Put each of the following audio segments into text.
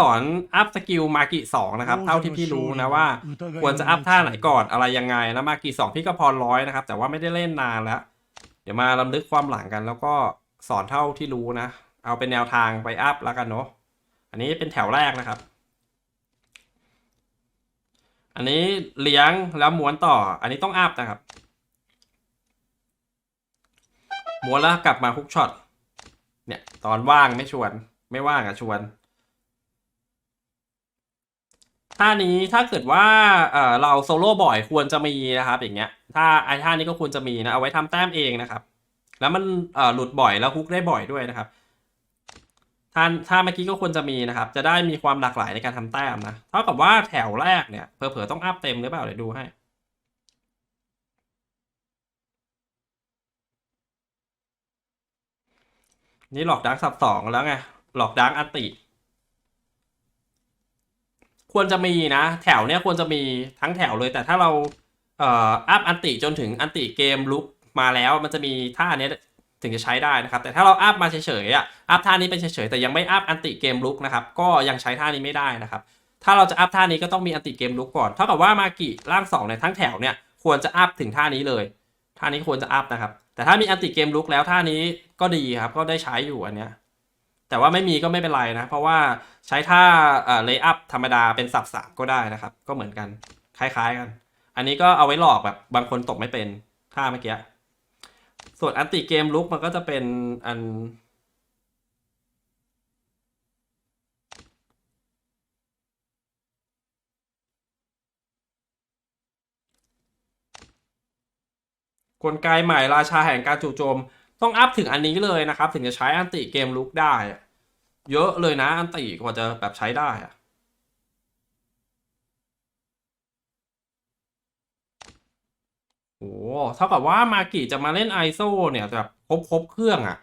สอนอัพสกิลมากิสองนะครับ เท่าที่พี่รู้นะว่า ควรจะอัพท่าไหนก่อนอะไรยังไงนะมากิสองพี่ก็พอร้อยนะครับ แต่ว่าไม่ได้เล่นนานแล้ว เดี๋ยวมาลำลึกความหลังกัน แล้วก็สอนเท่าที่รู้นะ เอาเป็นแนวทางไปอัพแล้วกันเนาะอันนี้เป็นแถวแรกนะครับ อันนี้เลี้ยงแล้วม้วนต่อ อันนี้ต้องอัพนะครับม้วนแล้วกลับมาฮุกช็อตเนี่ย ตอนว่างไม่ชวน ไม่ว่างอะชวน ท่านี้ถ้าเกิดว่าเอ่อเราโซโล่บ่อยควรจะมีนะครับ อย่างเงี้ย ถ้าไอ้ท่านี้ก็ควรจะมีนะเอาไว้ทำแต้มเองนะครับ แล้วมันเอ่อหลุดบ่อยแล้วฮุกได้บ่อยด้วยนะครับท่านถ้าเมื่อกี้ก็ควรจะมีนะครับ จะได้มีความหลากหลายในการทำแต้มนะเท่ากับว่าแถวแรกเนี่ยเผลอๆต้องอัพเต็มหรือเปล่าเดี๋ยวดูให้นี่หลอกดังสับสองแล้วไง หลอกดังอันติ ควรจะมีนะ แถวเนี้ยควรจะมีทั้งแถวเลย แต่ถ้าเราเอ่ออัพอันติจนถึงอันติเกมลุกมาแล้วมันจะมีท่าเนี้ยถึงจะใช้ได้นะครับ แต่ถ้าเราอัพมาเฉยๆอะอัพท่านี้เป็นเฉยๆแต่ยังไม่อัพอันติเกมลุกนะครับก็ยังใช้ท่านี้ไม่ได้นะครับถ้าเราจะอัพท่านี้ก็ต้องมีอันติเกมลุกก่อนเท่ากับว่ามากิร่างสองเนี่ยทั้งแถวเนี่ยควรจะอัพถึงท่านี้เลยท่านี้ควรจะอัพนะครับ แต่ถ้ามีอันติเกมลุกแล้วท่านี้ก็ดีครับก็ได้ใช้อยู่อันเนี้ยแต่ว่าไม่มีก็ไม่เป็นไรนะ เพราะว่า ใช้ท่าเอ่อเลย์อัพธรรมดาเป็นสับสามก็ได้นะครับ ก็เหมือนกัน คล้ายๆกัน อันนี้ก็เอาไว้หลอกแบบบางคนตกไม่เป็นท่าเมื่อกี้ ส่วนอันติเกมลุกมันก็จะเป็นอัน กลไกใหม่ราชาแห่งการจู่โจม ต้องอัพถึงอันนี้เลยนะครับ ถึงจะใช้อันติเกมลุกได้ เยอะเลยนะ อันติกว่าจะแบบใช้ได้อะโอ้เท่ากับว่ามากิจะมาเล่นไอโซเนี่ยแบบครบครบเครื่องอะ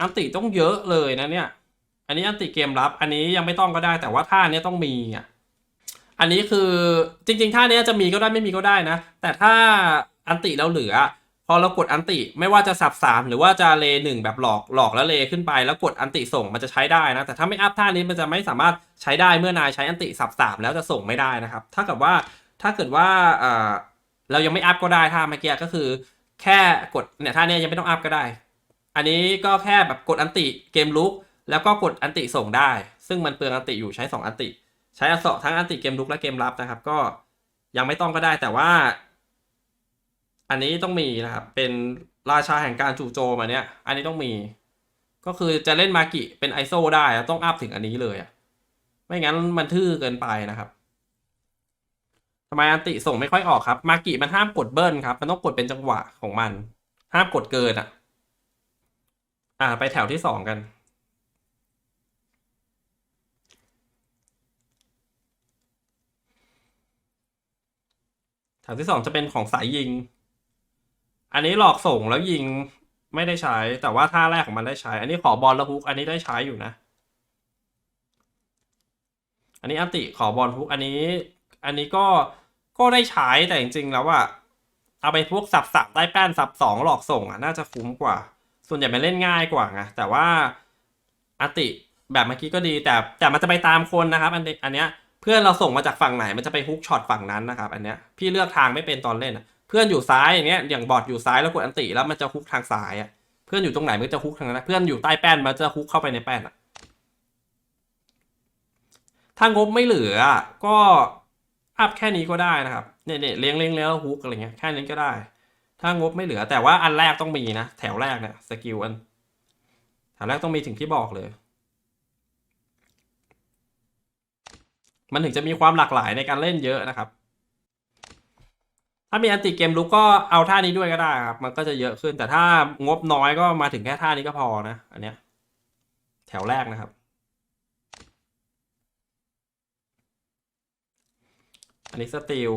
อันติต้องเยอะเลยนะเนี่ย อันนี้อันติเกมรับ อันนี้ยังไม่ต้องก็ได้ แต่ว่าท่าเนี้ยต้องมีอะอันนี้คือจริง ๆ ท่าเนี้ยจะมีก็ได้ไม่มีก็ได้นะ แต่ถ้าอันติเราเหลือ พอเรากดอันติไม่ว่าจะสับสามหรือว่าจะเลหนึ่งแบบหลอกหลอกแล้วเลขึ้นไป แล้วกดอันติส่งมันจะใช้ได้นะ แต่ถ้าไม่อัพท่านี้มันจะไม่สามารถใช้ได้เมื่อนายใช้อันติสับสามแล้วจะส่งไม่ได้นะครับถ้ากับว่าถ้าเกิดว่าเรายังไม่อัพก็ได้ท่าเมื่อกี้ก็คือ แค่กดเนี่ยท่านี้ยังไม่ต้องอัพก็ได้ อันนี้ก็แค่แบบกดอันติเกมลุกแล้วก็กดอันติส่งได้ ซึ่งมันเปลืองอันติอยู่ใช้สองอันติ ใช้อสอทั้งอันติเกมลุกและเกมรับนะครับ ก็ยังไม่ต้องก็ได้แต่ว่า อันนี้ต้องมีนะครับ เป็นราชาแห่งการจู่โจมอันเนี้ย อันนี้ต้องมี ก็คือจะเล่นมากิเป็นไอโซได้ต้องอัพถึงอันนี้เลยอะไม่งั้นมันทื่อเกินไปนะครับทำไมอันติส่งไม่ค่อยออกครับ มากิมันห้ามกดเบิ้ลครับ มันต้องกดเป็นจังหวะของมัน ห้ามกดเกินอะ อ่า ไปแถวที่สองกัน แถวที่สองจะเป็นของสายยิง อันนี้หลอกส่งแล้วยิงไม่ได้ใช้ แต่ว่าท่าแรกของมันได้ใช้ อันนี้ขอบอลแล้วฮุกอันนี้ได้ใช้อยู่นะ อันนี้อัติขอบอลฮุกอันนี้ อันนี้ก็ก็ได้ใช้แต่จริงๆแล้วอะเอาไปพวกสับสับได้แป้นสับสองหลอกส่งอะน่าจะคุ้มกว่า ส่วนใหญ่มันเล่นง่ายกว่าไงแต่ว่าอันติแบบเมื่อกี้ก็ดีแต่แต่มันจะไปตามคนนะครับ อันนี้อันเนี้ยเพื่อนเราส่งมาจากฝั่งไหนมันจะไปฮุกช็อตฝั่งนั้นนะครับ อันเนี้ยพี่เลือกทางไม่เป็นตอนเล่นอะ เพื่อนอยู่ซ้ายอย่างเงี้ยอย่างบอดอยู่ซ้ายแล้วกดอันติแล้วมันจะฮุกทางซ้ายอะเพื่อนอยู่ตรงไหนมันจะฮุกทางนั้นเพื่อนอยู่ใต้แป้นมันจะฮุกเข้าไปในแป้นอะถ้างบไม่เหลือก็อัพแค่นี้ก็ได้นะครับเนี่ยเนี่ยเลี้ยงเลี้ยงแล้วฮุกอะไรเงี้ยแค่นี้ก็ได้ ถ้างบไม่เหลือแต่ว่าอันแรกต้องมีนะแถวแรกเนี่ยสกิลอันแถวแรกต้องมีถึงที่บอกเลย มันถึงจะมีความหลากหลายในการเล่นเยอะนะครับ ถ้ามีอันติเกมลุกก็เอาท่านี้ด้วยก็ได้ครับ มันก็จะเยอะขึ้นแต่ถ้างบน้อยก็มาถึงแค่ท่านี้ก็พอนะ อันเนี้ย แถวแรกนะครับ อันนี้สติล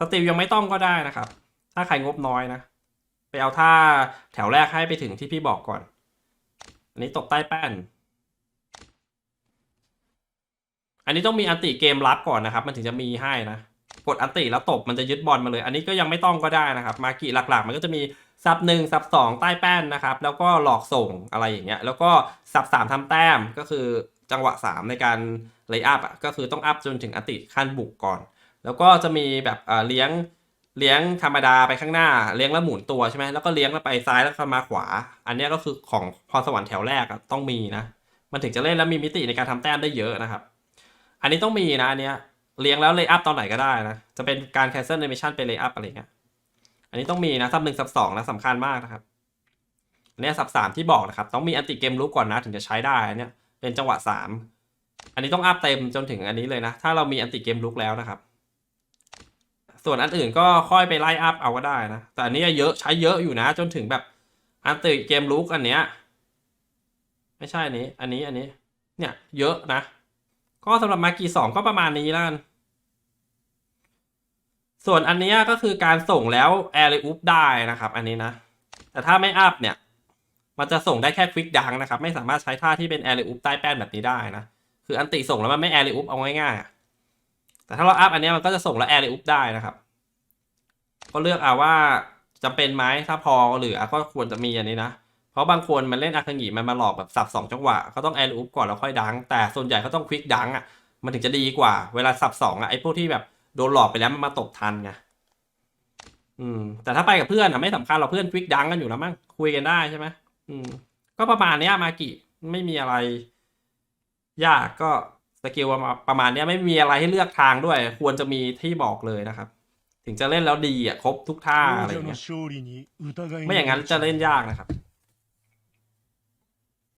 สติลยังไม่ต้องก็ได้นะครับ ถ้าใครงบน้อยนะ ไปเอาท่าแถวแรกให้ไปถึงที่พี่บอกก่อน อันนี้ตกใต้แป้น อันนี้ต้องมีอันติเกมรับก่อนนะครับ มันถึงจะมีให้นะ กดอันติแล้วตบมันจะยึดบอลมาเลย อันนี้ก็ยังไม่ต้องก็ได้นะครับ มากิหลักๆ มันก็จะมีซับหนึ่งซับสองใต้แป้นนะครับ แล้วก็หลอกส่งอะไรอย่างเงี้ย แล้วก็ซับสามทำแต้มก็คือจังหวะ 3 ในการเลย์อัพอะก็คือต้องอัพจนถึงอัติขั้นบุกก่อน แล้วก็จะมีแบบเลี้ยงเลี้ยงธรรมดาไปข้างหน้า เลี้ยงแล้วหมุนตัวใช่ไหมแล้วก็เลี้ยงแล้วไปซ้ายแล้วก็มาขวา อันนี้ก็คือของพรสวรรค์แถวแรกต้องมีนะ มันถึงจะเล่นแล้วมีมิติในการทำแต้มได้เยอะนะครับ อันนี้ต้องมีนะอันเนี้ย เลี้ยงแล้วเลย์อัพตอนไหนก็ได้นะ จะเป็นการ cancel animation ไปเลย์อัพอะไรเงี้ย อันนี้ต้องมีนะซับหนึ่งซับสองนะสำคัญมากนะครับอันนี้ซับสามที่บอกนะครับ ต้องมีอันติเกมรู้ก่อนนะถึงจะใช้ได้อันเนี้ยเป็นจังหวะสามอันนี้ต้องอัพเต็มจนถึงอันนี้เลยนะ ถ้าเรามีอันติเกมลุกแล้วนะครับ ส่วนอันอื่นก็ค่อยไปไล่อัพเอาก็ได้นะ แต่อันนี้เยอะใช้เยอะอยู่นะ จนถึงแบบอันติเกมลุกอันเนี้ยไม่ใช่อันนี้ อันนี้ อันนี้ เนี่ย เยอะนะ ก็สำหรับมากีสองก็ประมาณนี้แล้วกัน ส่วนอันนี้ก็คือการส่งแล้วแอร์ y อุปได้นะครับ อันนี้นะ แต่ถ้าไม่อัพเนี่ย มันจะส่งได้แค่ควิกดังนะครับ ไม่สามารถใช้ท่าที่เป็นแอร์ y อุปใต้แป้นแบบนี้ได้นะ คืออันติส่งแล้วมันไม่แอร์ y อุปเอาง่ายๆแต่ถ้าเราอัพอันนี้มันก็จะส่งแล้วแอร์ y อุปได้นะครับ ก็เลือกเอาว่าจำเป็นไหมถ้าพอหรือก็ควรจะมีอันนี้นะเพราะบางคนมันเล่นอาคังิมันมาหลอกแบบสับสองจังหวะก็ต้องแอร์อุปก่อนแล้วค่อยดัง แต่ส่วนใหญ่ก็ต้องควิกดังอะมันถึงจะดีกว่า เวลาสับสองอะไอ้พวกที่แบบ โดนหลอกไปแล้วมันมาตกทันไงอืม แต่ถ้าไปกับเพื่อนอะไม่สำคัญเราเพื่อนควิกดังกันอยู่แล้วมั้งคุยกันได้ใช่ไหมอืม ก็ประมาณนี้มากิไม่มีอะไร ยากก็สกิลประมาณนี้ไม่มีอะไรให้เลือกทางด้วย ควรจะมีที่บอกเลยนะครับ ถึงจะเล่นแล้วดีอะครบทุกท่าอะไรเงี้ยไม่อย่างนั้นจะเล่นยากนะครับ